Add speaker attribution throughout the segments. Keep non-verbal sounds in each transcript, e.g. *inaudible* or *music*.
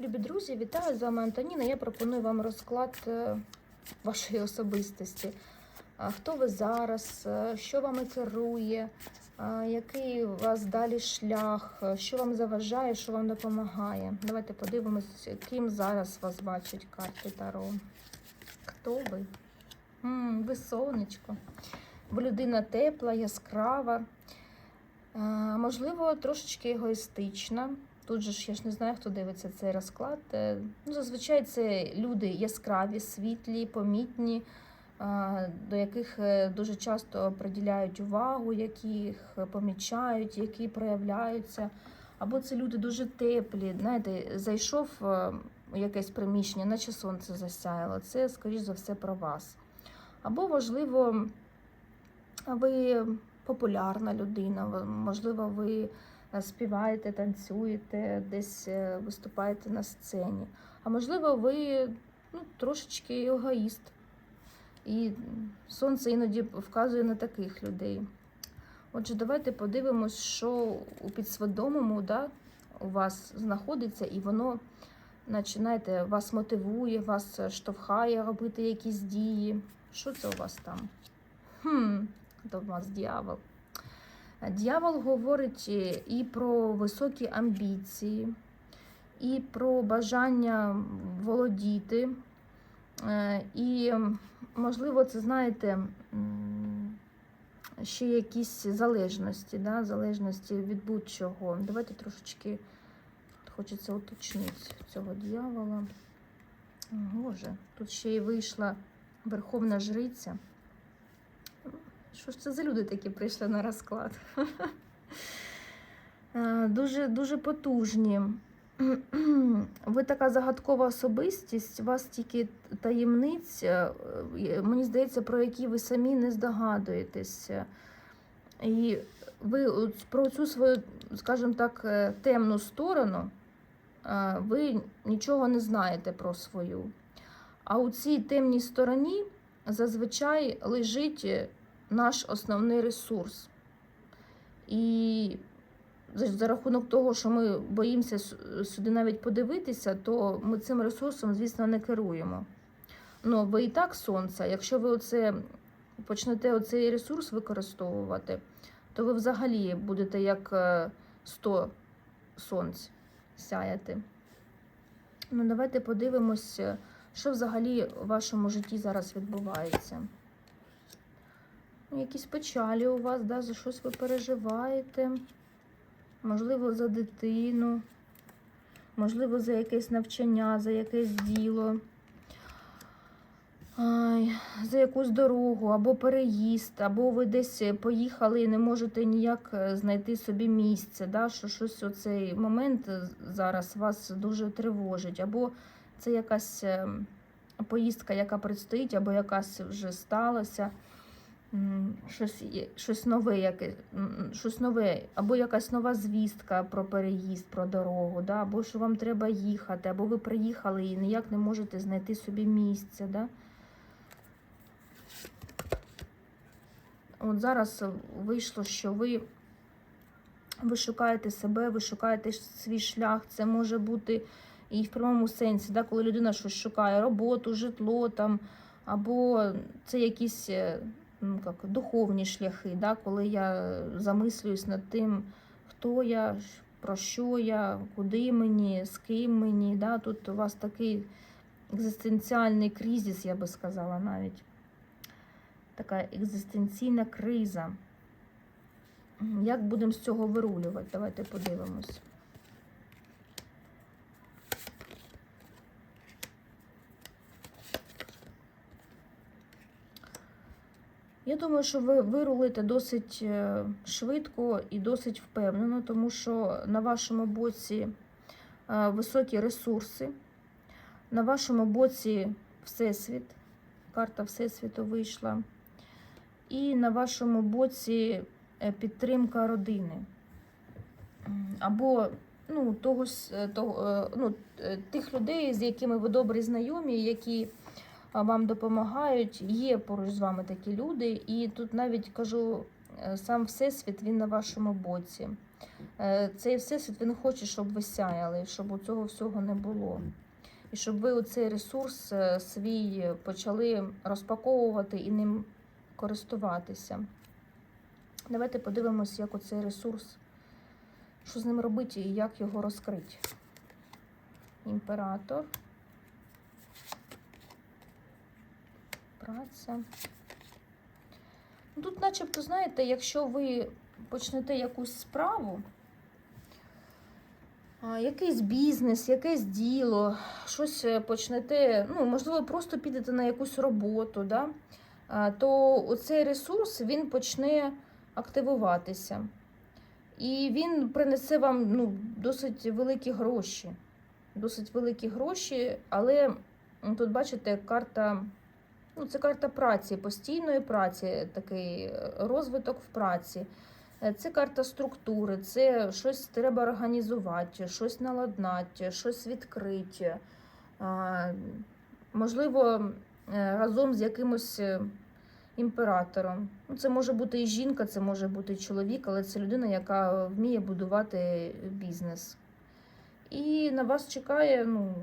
Speaker 1: Любі друзі, вітаю з вами Антоніна. Я пропоную вам розклад е, вашої особистості. Хто ви зараз, е, що вами керує, який у вас далі шлях, е, що вам заважає, що вам допомагає. Давайте подивимось, ким зараз вас бачать карти Таро. Хто ви? М, ви сонечко. Ви людина тепла, яскрава, можливо, трошечки егоїстична. Тут же ж я ж не знаю, хто дивиться цей розклад. Е, Ну, зазвичай це люди яскраві, світлі, помітні, до яких е, дуже часто приділяють увагу, яких помічають, які проявляються. Або це люди дуже теплі. Знаєте, зайшов е, у якесь приміщення, наче сонце засяяло. Це, скоріш за все, про вас. Або, можливо, ви популярна людина, можливо, ви е, співаєте, танцюєте, десь е, виступаєте на сцені. А можливо, ви ну, трошечки егоїст. І сонце іноді вказує на таких людей. Отже, давайте подивимось, що у підсвідомому да, у вас знаходиться, і воно, наче, вас мотивує, вас штовхає робити якісь дії. Що це у вас там? Хм, то у вас дьявол. Дьявол говорить е, і про високі амбіції, і про бажання володіти. Е, І, можливо, це, знаєте, ще якісь залежності, да? залежності від будь-чого. Давайте трошечки хочеться уточнити цього дьявола. Боже, тут ще й вийшла Верховна Жриця. Що ж це за люди такі прийшли на розклад? *laughs* Е, Дуже, дуже потужні. *clears throat* Ви така загадкова особистість, у вас тільки таємниць, е, е, мені здається, про які ви самі не здогадуєтесь. І ви про цю свою, скажімо так, темну сторону, ви нічого не знаєте про свою. А у цій темній стороні зазвичай лежить наш основний ресурс. І за, рахунок того, що ми боїмося сюди навіть подивитися, то ми цим ресурсом, звісно, не керуємо. Ну, ви і так сонце. Якщо ви оце, почнете оцей ресурс використовувати, то ви взагалі будете як е, 100 сонць сяяти. Ну, давайте подивимось, що взагалі у вашому житті зараз відбувається. Якісь печалі у вас, да, за щось ви переживаєте. Можливо, за дитину, можливо, за якесь навчання, за якесь діло, за якусь дорогу, або переїзд, або ви десь поїхали і не можете ніяк е, знайти собі місце. Да? Що щось у цей момент зараз вас дуже тривожить, або це якась е, поїздка, яка предстоїть, або якась вже сталася. Щось, щось нове, яке, щось нове, або якась нова звістка про переїзд, про дорогу, да? або що вам треба їхати, або ви приїхали і ніяк не можете знайти собі місце. Да? От зараз вийшло, що ви, ви шукаєте себе, ви шукаєте свій шлях. Це може бути і в прямому сенсі, да? коли людина щось шукає, роботу, житло там, або це якісь е, ну, як, духовні шляхи, да? коли я замислююсь над тим, хто я, про що я, куди мені, з ким мені. Да? Тут у вас такий екзистенціальний кризис, я би сказала навіть. Така екзистенційна криза. Як будемо з цього вирулювати? Давайте подивимось. Я думаю, що ви вирулите досить е, швидко і досить впевнено, тому що на вашому боці е, високі ресурси, на вашому боці Всесвіт, карта Всесвіту вийшла, і на вашому боці е, підтримка родини. Або ну, того, того, ну, тих людей, з якими ви добре знайомі, які вам допомагають. Є поруч з вами такі люди, і тут навіть кажу, е, сам Всесвіт він на вашому боці. Е, Цей всесвіт він хоче, щоб ви сяяли, щоб у цього всього не було. І щоб ви цей ресурс е, свій почали розпаковувати і ним користуватися. Давайте подивимось, як оцей ресурс, що з ним робити і як його розкрити. Імператор. Праця. Ну, Тут, начебто, знаєте, якщо ви почнете якусь справу, якийсь бізнес, якесь діло, щось е, почнете, ну, можливо, просто підете на якусь роботу, да? то оцей ресурс він почне активуватися. І він принесе вам ну, досить великі гроші. Досить великі гроші, але тут, бачите, карта. Ну, це карта праці, постійної праці, такий е, розвиток в праці. Е, Це карта структури, це щось треба організувати, щось наладнати, щось відкрити. А, Можливо, е, разом з якимось е, імператором. Ну, Це може бути і жінка, це може бути і чоловік, але це людина, яка вміє будувати бізнес. І на вас чекає ну,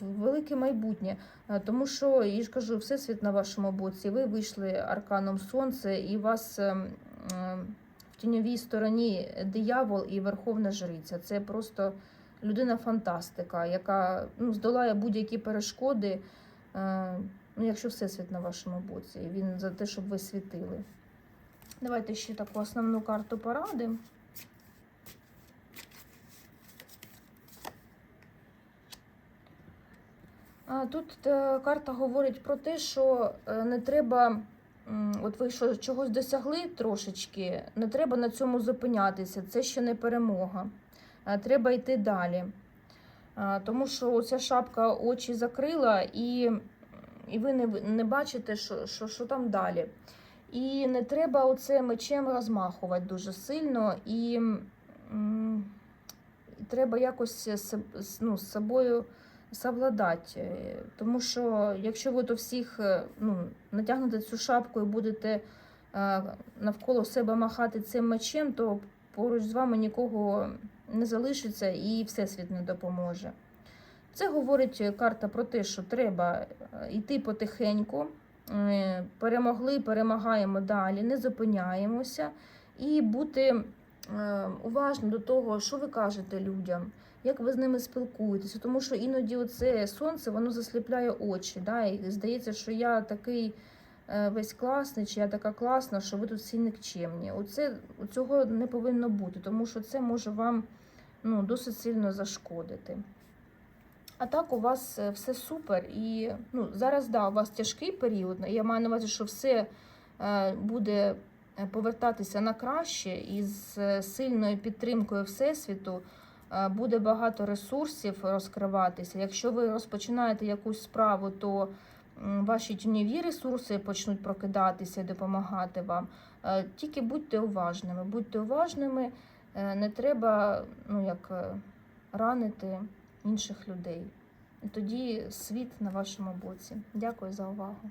Speaker 1: велике майбутнє. Е, Тому що, я ж кажу, всесвіт на вашому боці. Ви вийшли арканом сонце, і вас ем, ем, в тіньовій стороні диявол і верховна жриця. Це просто людина фантастика, яка ну, здолає будь-які перешкоди, е, ну, якщо всесвіт на вашому боці. Він за те, щоб ви світили. Давайте ще таку основну карту поради. Тут е, карта говорить про те, що е, не треба, от ви що чогось досягли трошечки, не треба на цьому зупинятися. Це ще не перемога. Треба йти далі. Тому що ця шапка очі закрила, і, і ви не, не бачите, що, що, що там далі. І не треба оце мечем розмахувати дуже сильно, і і треба якось ну, з собою совладати. Е, Тому що якщо ви до всіх е, ну, натягнете цю шапку і будете е, навколо себе махати цим мечем, то поруч з вами нікого не залишиться і всесвіт не допоможе. Це говорить карта про те, що треба йти потихеньку. Перемогли, перемагаємо далі, не зупиняємося і бути уважним до того, що ви кажете людям, як ви з ними спілкуєтеся. Тому що іноді це сонце воно засліпляє очі. Да? І здається, що я такий е, весь класний, чи я така класна, що ви тут всі нікчемні. Оце, цього не повинно бути, тому що це може вам ну, досить сильно зашкодити. А так у вас е, все супер. І ну, зараз да, у вас тяжкий період. Я маю на увазі, що все е, буде повертатися на краще і з е, сильною підтримкою Всесвіту буде багато ресурсів розкриватися. Якщо ви розпочинаєте якусь справу, то ваші тіньові ресурси почнуть прокидатися і допомагати вам. Е, Тільки будьте уважними, будьте уважними, е, не треба ну, як, е, ранити інших людей. І тоді світ на вашому боці. Дякую за увагу.